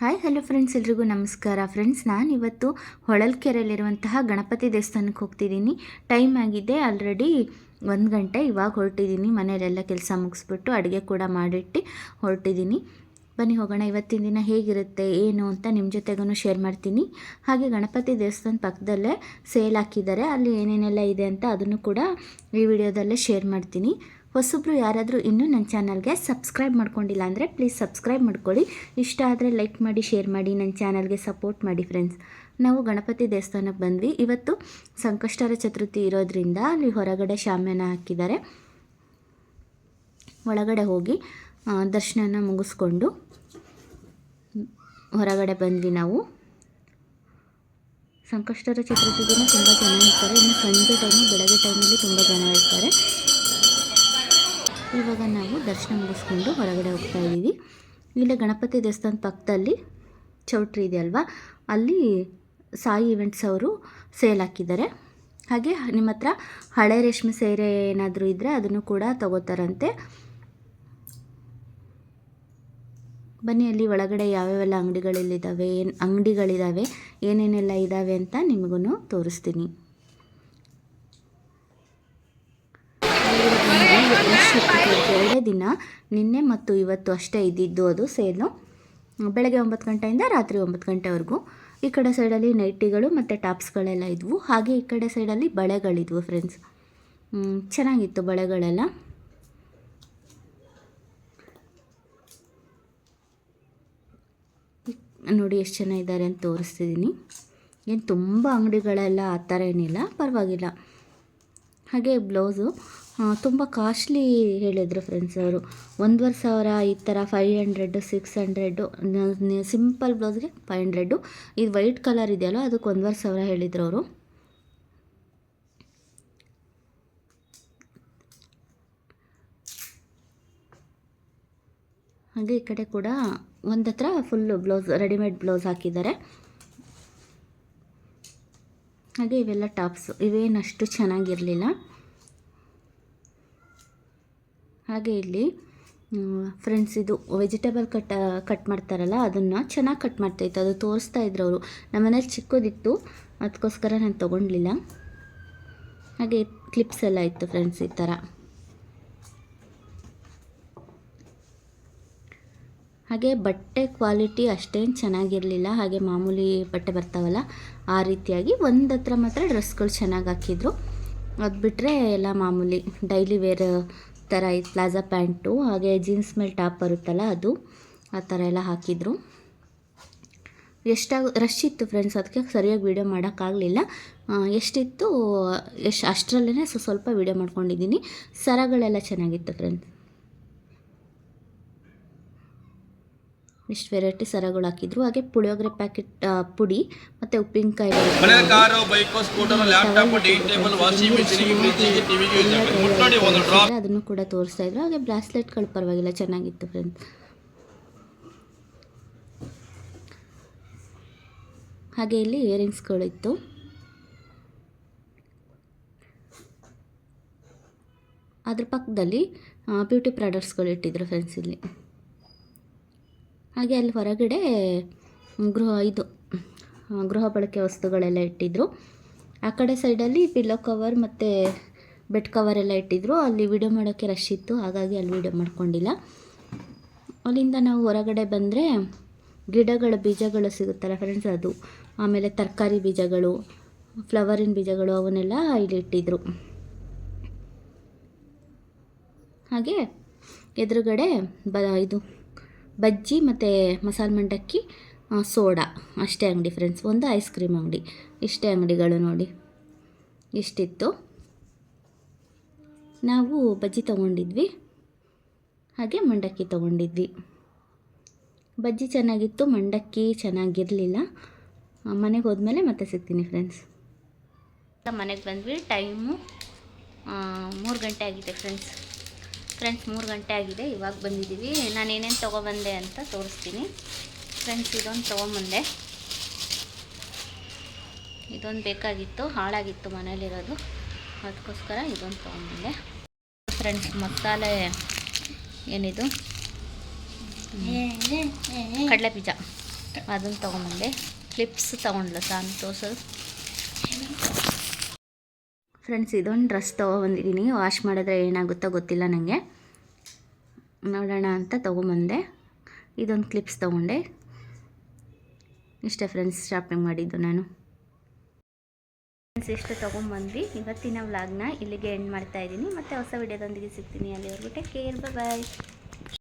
Hi hello friends ಎಲ್ರಿಗೂ ನಮಸ್ಕಾರ. Friends ನಾನು ಇವತ್ತು ಹೊಳಲ್ಕೆರೆಯಲ್ಲಿರುವಂತಹ ಗಣಪತಿ ದೇವಸ್ಥಾನಕ್ಕೆ ಹೋಗ್ತಿದ್ದೀನಿ. ಟೈಮ್ ಆಗಿದೆ ಆಲ್ರೆಡಿ ಒಂದು ಗಂಟೆ ಇವಾಗ ಹೊರಟಿದ್ದೀನಿ. ಮನೆಯಲ್ಲೆಲ್ಲ ಕೆಲಸ ಮುಗಿಸ್ಬಿಟ್ಟು ಅಡುಗೆ ಕೂಡ ಮಾಡಿಟ್ಟು ಹೊರಟಿದ್ದೀನಿ. ಬನ್ನಿ ಹೋಗೋಣ, ಇವತ್ತಿನ ದಿನ ಹೇಗಿರುತ್ತೆ, ಏನು ಅಂತ ನಿಮ್ಮ ಜೊತೆಗೂ ಶೇರ್ ಮಾಡ್ತೀನಿ. ಹಾಗೆ ಗಣಪತಿ ದೇವಸ್ಥಾನ ಪಕ್ಕದಲ್ಲೇ ಸೇಲ್ ಹಾಕಿದ್ದಾರೆ. ಅಲ್ಲಿ ಏನೇನೆಲ್ಲ ಇದೆ ಅಂತ ಅದನ್ನು ಕೂಡ ಈ ವಿಡಿಯೋದಲ್ಲೇ ಶೇರ್ ಮಾಡ್ತೀನಿ. ಹೊಸಬ್ರು ಯಾರಾದರೂ ಇನ್ನೂ ನನ್ನ ಚಾನಲ್ಗೆ ಸಬ್ಸ್ಕ್ರೈಬ್ ಮಾಡ್ಕೊಂಡಿಲ್ಲ ಅಂದರೆ ಪ್ಲೀಸ್ ಸಬ್ಸ್ಕ್ರೈಬ್ ಮಾಡ್ಕೊಳ್ಳಿ. ಇಷ್ಟ ಆದರೆ ಲೈಕ್ ಮಾಡಿ ಶೇರ್ ಮಾಡಿ, ನನ್ನ ಚಾನಲ್ಗೆ ಸಪೋರ್ಟ್ ಮಾಡಿ ಫ್ರೆಂಡ್ಸ್ ನಾವು ಗಣಪತಿ ದೇವಸ್ಥಾನಕ್ಕೆ ಬಂದ್ವಿ. ಇವತ್ತು ಸಂಕಷ್ಟರ ಚತುರ್ಥಿ ಇರೋದ್ರಿಂದ ಅಲ್ಲಿ ಹೊರಗಡೆ ಶಾಮ್ಯಾನ ಹಾಕಿದ್ದಾರೆ. ಒಳಗಡೆ ಹೋಗಿ ದರ್ಶನನ ಮುಗಿಸ್ಕೊಂಡು ಹೊರಗಡೆ ಬಂದ್ವಿ ನಾವು. ಸಂಕಷ್ಟರ ಚತುರ್ಥಿ ದಿನ ತುಂಬ ಜನ ಇರ್ತಾರೆ. ಇನ್ನು ಸಂಜೆ ಟೈಮು ಬೆಳಗ್ಗೆ ಟೈಮಲ್ಲಿ ತುಂಬ ಜನ ಇರ್ತಾರೆ. ಇವಾಗ ನಾವು ದರ್ಶನ ಮುಗಿಸ್ಕೊಂಡು ಹೊರಗಡೆ ಹೋಗ್ತಾ ಇದ್ದೀವಿ. ಇಲ್ಲೇ ಗಣಪತಿ ದೇವಸ್ಥಾನದ ಪಕ್ಕದಲ್ಲಿ ಚೌಟ್ರಿ ಇದೆ ಅಲ್ವಾ? ಅಲ್ಲಿ ಸಾಯಿ ಇವೆಂಟ್ಸ್ ಅವರು ಸೇಲ್ ಹಾಕಿದ್ದಾರೆ. ಹಾಗೆ ನಿಮ್ಮ ಹತ್ರ ಹಳೆ ರೇಷ್ಮೆ ಸೀರೆ ಏನಾದರೂ ಇದ್ದರೆ ಅದನ್ನು ಕೂಡ ತಗೋತಾರಂತೆ. ಬನ್ನಿ, ಅಲ್ಲಿ ಒಳಗಡೆ ಯಾವ್ಯಾವೆಲ್ಲ ಅಂಗಡಿಗಳಲ್ಲಿದ್ದಾವೆ, ಏನು ಅಂಗಡಿಗಳಿದ್ದಾವೆ, ಏನೇನೆಲ್ಲ ಇದ್ದಾವೆ ಅಂತ ನಿಮಗೂ ತೋರಿಸ್ತೀನಿ. ಎರಡೇ ದಿನ ನಿನ್ನೆ ಮತ್ತು ಇವತ್ತು ಅಷ್ಟೇ ಇದ್ದಿದ್ದು ಅದು ಸೇಲು ಬೆಳಗ್ಗೆ ಒಂಬತ್ತು ಗಂಟೆಯಿಂದ ರಾತ್ರಿ ಒಂಬತ್ತು ಗಂಟೆವರೆಗೂ. ಈ ಕಡೆ ಸೈಡಲ್ಲಿ ನೈಟಿಗಳು ಮತ್ತು ಟಾಪ್ಸ್ಗಳೆಲ್ಲ ಇದ್ವು. ಹಾಗೆ ಈ ಕಡೆ ಸೈಡಲ್ಲಿ ಬಳೆಗಳಿದ್ವು ಫ್ರೆಂಡ್ಸ್ ಚೆನ್ನಾಗಿತ್ತು ಬಳೆಗಳೆಲ್ಲ. ನೋಡಿ ಎಷ್ಟು ಜನ ಇದ್ದಾರೆ ಅಂತ ತೋರಿಸ್ತಿದ್ದೀನಿ ಏನು ತುಂಬ ಅಂಗಡಿಗಳೆಲ್ಲ ಆ ಥರ ಏನಿಲ್ಲ. ಪರವಾಗಿಲ್ಲ. ಹಾಗೆ ಬ್ಲೌಸು. ತುಂಬ ಕಾಸ್ಟ್ಲಿ ಹೇಳಿದರು ಫ್ರೆಂಡ್ಸ್ ಅವರು. ಒಂದುವರೆ ಸಾವಿರ ಈ ಥರ five hundred six hundred simple ಬ್ಲೌಸ್ಗೆ five hundred ಇದು ವೈಟ್ ಕಲರ್ ಇದೆಯಲ್ಲ, ಅದಕ್ಕೆ ಒಂದುವರೆ ಸಾವಿರ ಹೇಳಿದರು ಅವರು. ಹಾಗೆ ಈ ಕಡೆ ಕೂಡ ಒಂದು ಹತ್ರ ಫುಲ್ಲು ಬ್ಲೌಸ್ ರೆಡಿಮೇಡ್ ಬ್ಲೌಸ್ ಹಾಕಿದ್ದಾರೆ. ಹಾಗೆ ಇವೆಲ್ಲ ಟಾಪ್ಸು ಇವೇನಷ್ಟು ಚೆನ್ನಾಗಿರಲಿಲ್ಲ. ಹಾಗೆ ಇಲ್ಲಿ ಫ್ರೆಂಡ್ಸ್ ಇದು ವೆಜಿಟೇಬಲ್ ಕಟ್ ಕಟ್ ಮಾಡ್ತಾರಲ್ಲ, ಅದನ್ನು ಚೆನ್ನಾಗಿ ಕಟ್ ಮಾಡ್ತಾಯಿತ್ತು ಅದು ತೋರಿಸ್ತಾ ಇದ್ರು ಅವರು. ನಮ್ಮನೇಲಿ ಚಿಕ್ಕದಿತ್ತು ಅದಕ್ಕೋಸ್ಕರ ನಾನು ತೊಗೊಂಡ್ಲಿಲ್ಲ. ಹಾಗೆ ಕ್ಲಿಪ್ಸ್ ಎಲ್ಲ ಇತ್ತು ಫ್ರೆಂಡ್ಸ್ ಈ ಥರ ಹಾಗೆ ಬಟ್ಟೆ ಕ್ವಾಲಿಟಿ ಅಷ್ಟೇನು ಚೆನ್ನಾಗಿರಲಿಲ್ಲ. ಹಾಗೆ ಮಾಮೂಲಿ ಬಟ್ಟೆ ಬರ್ತಾವಲ್ಲ, ಆ ರೀತಿಯಾಗಿ ಒಂದು ಹತ್ರ ಮಾತ್ರ ಡ್ರೆಸ್ಗಳು ಚೆನ್ನಾಗಿ ಹಾಕಿದ್ರು. ಅದು ಬಿಟ್ಟರೆ ಎಲ್ಲ ಮಾಮೂಲಿ ಡೈಲಿ ವೇರ್ ಥರ ಇದು ಪ್ಲಾಜಾ ಪ್ಯಾಂಟು, ಹಾಗೆ ಜೀನ್ಸ್ ಮೇಲೆ ಟಾಪ್ ಬರುತ್ತಲ್ಲ ಅದು, ಆ ಥರ ಎಲ್ಲ ಹಾಕಿದರು. ಎಷ್ಟಾಗ, ರಶ್ ಇತ್ತು ಫ್ರೆಂಡ್ಸ್ ಅದಕ್ಕೆ ಸರಿಯಾಗಿ ವೀಡಿಯೋ ಮಾಡೋಕ್ಕಾಗಲಿಲ್ಲ. ಎಷ್ಟಿತ್ತು, ಎಷ್ಟು ಅಷ್ಟರಲ್ಲೇ ಸ್ವಲ್ಪ ವೀಡಿಯೋ ಮಾಡ್ಕೊಂಡಿದ್ದೀನಿ. ಸರಗಳೆಲ್ಲ ಚೆನ್ನಾಗಿತ್ತು ಫ್ರೆಂಡ್ಸ್ ಇಷ್ಟು ವೆರೈಟಿ ಸರಗಳು ಹಾಕಿದ್ರು. ಹಾಗೆ ಪುಳಿಯೋಗರೆ ಪ್ಯಾಕೆಟ್ ಪುಡಿ ಮತ್ತೆ ಉಪ್ಪಿನಕಾಯಿ ಅದನ್ನು ಕೂಡ ತೋರಿಸ್ತಾ ಇದ್ರು. ಹಾಗೆ ಬ್ರಾಸ್ಲೆಟ್ಗಳು ಪರವಾಗಿಲ್ಲ ಚೆನ್ನಾಗಿತ್ತು ಫ್ರೆಂಡ್ಸ್ ಹಾಗೆ ಇಲ್ಲಿ ಇಯರಿಂಗ್ಸ್ಗಳಿತ್ತು ಅದ್ರ ಪಕ್ಕದಲ್ಲಿ ಬ್ಯೂಟಿ ಪ್ರಾಡಕ್ಟ್ಸ್ಗಳು ಇಟ್ಟಿದ್ರು ಫ್ರೆಂಡ್ಸ್ ಇಲ್ಲಿ. ಹಾಗೆ ಅಲ್ಲಿ ಹೊರಗಡೆ ಗೃಹ ಇದು, ಗೃಹ ಬಳಕೆ ವಸ್ತುಗಳೆಲ್ಲ ಇಟ್ಟಿದ್ರು. ಆ ಕಡೆ ಸೈಡಲ್ಲಿ ಪಿಲ್ಲೋ ಕವರ್ ಮತ್ತು ಬೆಡ್ ಕವರ್ ಎಲ್ಲ ಇಟ್ಟಿದ್ರು. ಅಲ್ಲಿ ವಿಡಿಯೋ ಮಾಡೋಕ್ಕೆ ರಶ್ ಇತ್ತು, ಹಾಗಾಗಿ ಅಲ್ಲಿ ವಿಡಿಯೋ ಮಾಡ್ಕೊಂಡಿಲ್ಲ. ಅಲ್ಲಿಂದ ನಾವು ಹೊರಗಡೆ ಬಂದರೆ ಗಿಡಗಳ ಬೀಜಗಳು ಸಿಗುತ್ತಲ್ಲ ಫ್ರೆಂಡ್ಸ್ ಅದು. ಆಮೇಲೆ ತರಕಾರಿ ಬೀಜಗಳು ಫ್ಲವರಿನ ಬೀಜಗಳು, ಅವನ್ನೆಲ್ಲ ಇಲ್ಲಿ ಇಟ್ಟಿದ್ರು. ಹಾಗೆ ಎದುರುಗಡೆ ಬ ಇದು ಬಜ್ಜಿ ಮತ್ತು ಮಸಾಲೆ ಮಂಡಕ್ಕಿ ಸೋಡಾ. ಅಷ್ಟೇ ಅಂಗಡಿ ಫ್ರೆಂಡ್ಸ್ ಒಂದು ಐಸ್ ಕ್ರೀಮ್ ಅಂಗಡಿ. ಇಷ್ಟೇ ಅಂಗಡಿಗಳು ನೋಡಿ. ಇಷ್ಟಿತ್ತು. ನಾವು ಬಜ್ಜಿ ತೊಗೊಂಡಿದ್ವಿ. ಹಾಗೆ ಮಂಡಕ್ಕಿ ತೊಗೊಂಡಿದ್ವಿ. ಬಜ್ಜಿ ಚೆನ್ನಾಗಿತ್ತು, ಮಂಡಕ್ಕಿ ಚೆನ್ನಾಗಿರಲಿಲ್ಲ. ಮನೆಗೆ ಹೋದ್ಮೇಲೆ ಮತ್ತೆ ಸಿಗ್ತೀನಿ ಫ್ರೆಂಡ್ಸ್ ಮನೆಗೆ ಬಂದ್ವಿ ಟೈಮು ಮೂರು ಗಂಟೆ ಆಗಿದೆ ಫ್ರೆಂಡ್ಸ್ ಫ್ರೆಂಡ್ಸ್ ಮೂರು ಗಂಟೆ ಆಗಿದೆ, ಇವಾಗ ಬಂದಿದ್ದೀವಿ. ನಾನು ಏನೇನು ತೊಗೊಬಂದೆ ಅಂತ ತೋರಿಸ್ತೀನಿ. ಫ್ರೆಂಡ್ಸ್ ಇದೊಂದು ತೊಗೊಂಬಂದೆ. ಇದೊಂದು ಬೇಕಾಗಿತ್ತು, ಹಾಳಾಗಿತ್ತು ಮನೇಲಿರೋದು. ಅದಕ್ಕೋಸ್ಕರ ಇದೊಂದು ತೊಗೊಂಬಂದೆ. ಫ್ರೆಂಡ್ಸ್ ಮಸಾಲೆ ಏನಿದು? ಕಡಲೆ ಬೀಜ. ಅದನ್ನು ತೊಗೊಂಬಂದೆ. ಕ್ಲಿಪ್ಸ್ ತೊಗೊಂಡ್ಲ ತೋರ್ಸೋದು ಫ್ರೆಂಡ್ಸ್ ಇದೊಂದು ಡ್ರೆಸ್ ತೊಗೊಬಂದಿದ್ದೀನಿ ವಾಶ್ ಮಾಡಿದ್ರೆ ಏನಾಗುತ್ತೋ ಗೊತ್ತಿಲ್ಲ ನನಗೆ ನೋಡೋಣ ಅಂತ ತೊಗೊಂಬಂದೆ. ಇದೊಂದು ಕ್ಲಿಪ್ಸ್ ತೊಗೊಂಡೆ. ಇಷ್ಟೇ ಫ್ರೆಂಡ್ಸ್ ಶಾಪಿಂಗ್ ಮಾಡಿದ್ದು ನಾನು. ಫ್ರೆಂಡ್ಸ್ ಇಷ್ಟು ತೊಗೊಂಬಂದ್ವಿ. ಇವತ್ತಿನ ವ್ಲಾಗ್ನ ಇಲ್ಲಿಗೆ ಎಂಡ್ ಮಾಡ್ತಾ ಇದ್ದೀನಿ ಮತ್ತೆ ಹೊಸ ವಿಡಿಯೋದೊಂದಿಗೆ ಸಿಗ್ತೀನಿ. ಅಲ್ಲಿ ಟೇಕ್ ಕೇರ್ ಬಾಯ್